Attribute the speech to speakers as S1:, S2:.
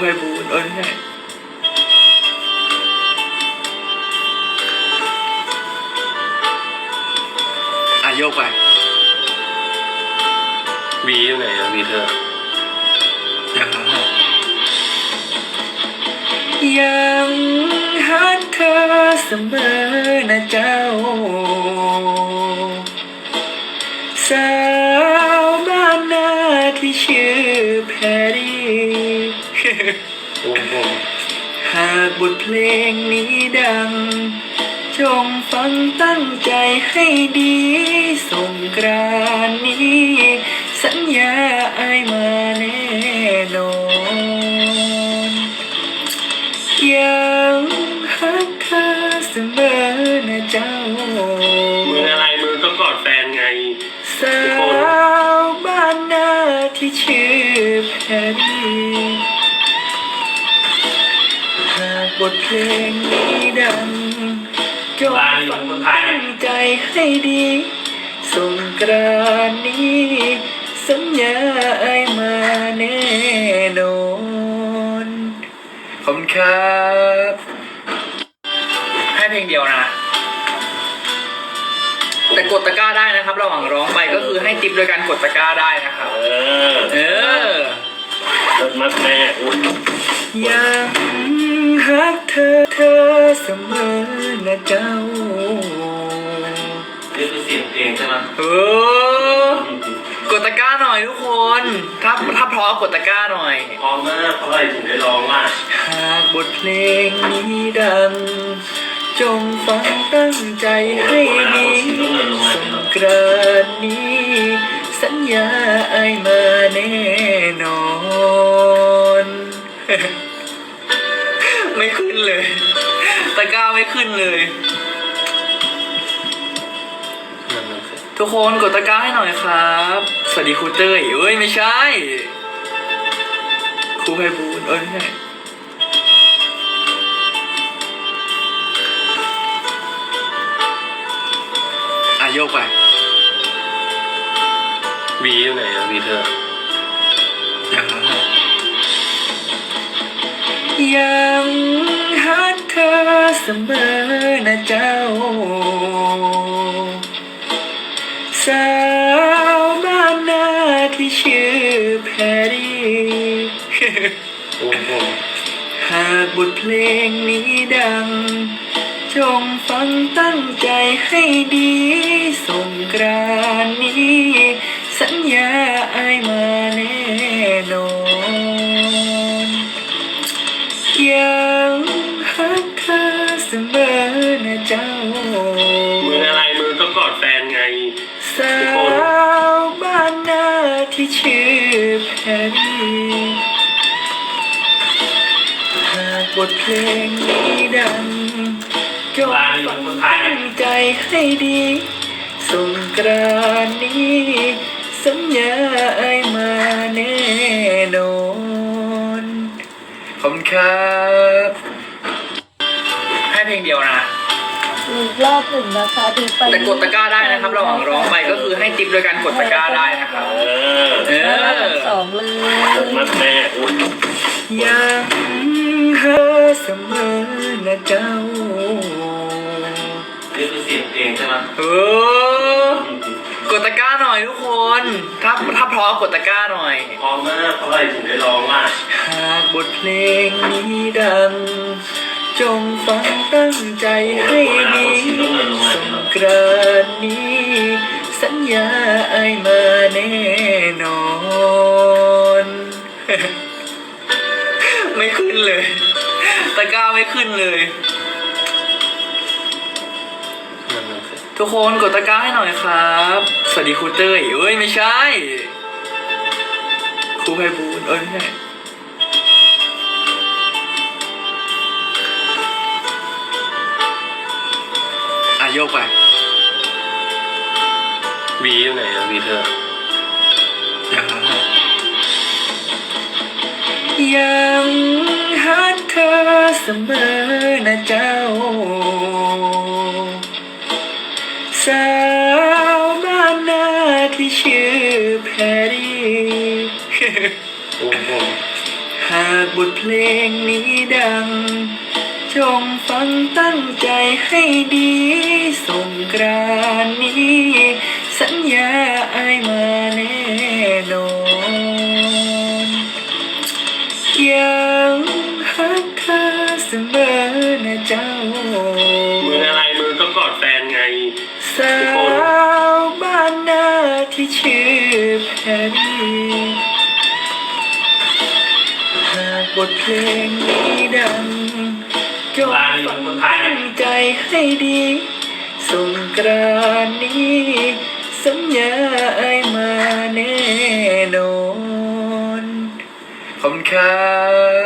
S1: ไพบูลเอ้ยไม่ใช่อะโยกไป
S2: บีอยู่ไหนอะบีเธอ
S1: อย่างนั้นแหละยังหักเธอเสมอนะเจ้าากบทเพลงนี้ดัง จงฟังตั้งใจให้ดีสงกรานต์นี้ สัญญาอายมาแน่นอนยังหักเธอเสมอนะเจ้า
S2: มืออะไรมือก็กอดแฟนไง
S1: สาวบ้านนาที่ชื่อแพร ทเพลงนี้ดังจงฟังตั้งใจให้ดีสงกรานต์นี้ สัญญาไอายมาแน่นอนขอบคุณครับให้เพลงเดียวนะ แต่กดตะกร้าได้นะครับ ระหว่างร้องไปก็คือให้ติปโดยการกดตะกร้าได้นะครับ
S2: เออ
S1: เออ
S2: รถมัดแม่อุ้ย
S1: ยังหักเธ อเธอเสมอนะเจ้า
S2: นี่คือเสียงเพลงใช่ไหม
S1: เออกดตะกร้าหน่อยทุกคน ถ้าถ้าพร้อมกดตะกร้าหน่อย
S2: พร้อมมากเพราะอะไรถึงได้ร้องว่า
S1: หากบทเพลงนี้ดัง จงฟังตั้งใจให้ดีสงกรานต์นี้ สัญญาไอายมาแน่นอน ไม่ขึ้นเลยตะกร้าไม่ขึ้นเลย ทุกคนกดตะกร้าให้หน่อยครับ สวัสดีครูเต้ยเอ้ยไม่ใช่ครูไพบูลเอ้ยไม่ใช่อะโยกไป
S2: บีอยู่ไหนอะบีเธอ
S1: ยังหักเธอเสมอนะเจ้า สาวบ้านนาที่ชื่อแพรรี่
S2: โอ้โห
S1: หากบทเพลงนี้ดัง จงฟังตั้งใจให้ดี ส่งกรานนี้ สัญญา สาวบ้านนาที่ชื่อแพรรี่หากบทเพลงนี้ดังจงตั้งใจให้ดีสงกรานต์นี้ สัญญาไอมาแน่นอนขอบคุณครับให้เพลงเดียวนะ
S3: อีกรอบหนึ่งนะคะดูไป
S1: แต่กดตะกร้าได้นะครับ ระหว่างร้องไปก็คือให้ติปโดยการกดตะกร้าได้นะครับ
S2: เออ
S1: เอ
S3: แล้ว
S1: อ
S3: ทั้งสองเลย
S2: รถมัดแม่อุ้ย
S1: ยังหาเสมอนะเจ้า
S2: นี่คือเสียงเพลงใช่ไหม
S1: เออกดตะกร้าหน่อยทุกคน ถ้าถ้าพร้อมกดตะกร้าหน่อย
S2: พร้อมมากเพราะอะไรถึงได้ร้องว่า
S1: หากบทเพลงนี้ดัง จงฟังตั้งใจให้ดีสงกรานนี้ สัญญาไอายมาแน่นอน ไม่ขึ้นเลยตะกร้าไม่ขึ้นเลย ทุกคนกดตะกร้าให้หน่อยครับ สวัสดีครูเต้ยเอ้ย ไม่ใช่ครูไพบูลเอ้ยไม่ใช่ โยกไป
S2: บีอยู่ไหนอะบีเธอ
S1: อย่างนั้นแหละยังหักเธอเสมอนะเจ้า สาวบ้านนาที่ชื่อแพรรี่
S2: โอ้โห
S1: หากบททเพลงนี้ดัง จงฟังตั้งใจให้ดีส่งกรานนี้ สัญญาอายมาแน่นอนยังหักเธอเสมอนะเจ้า
S2: มืออะไรมือก็กอดแฟนไง
S1: สาวบ้านนาที่ชื่อแพรรี่หากบทเพลงนี้ดัง จงตั้งใจให้ดีสงกรานนี้สัญญาไอายมาแน่นอนขอบคุณครับ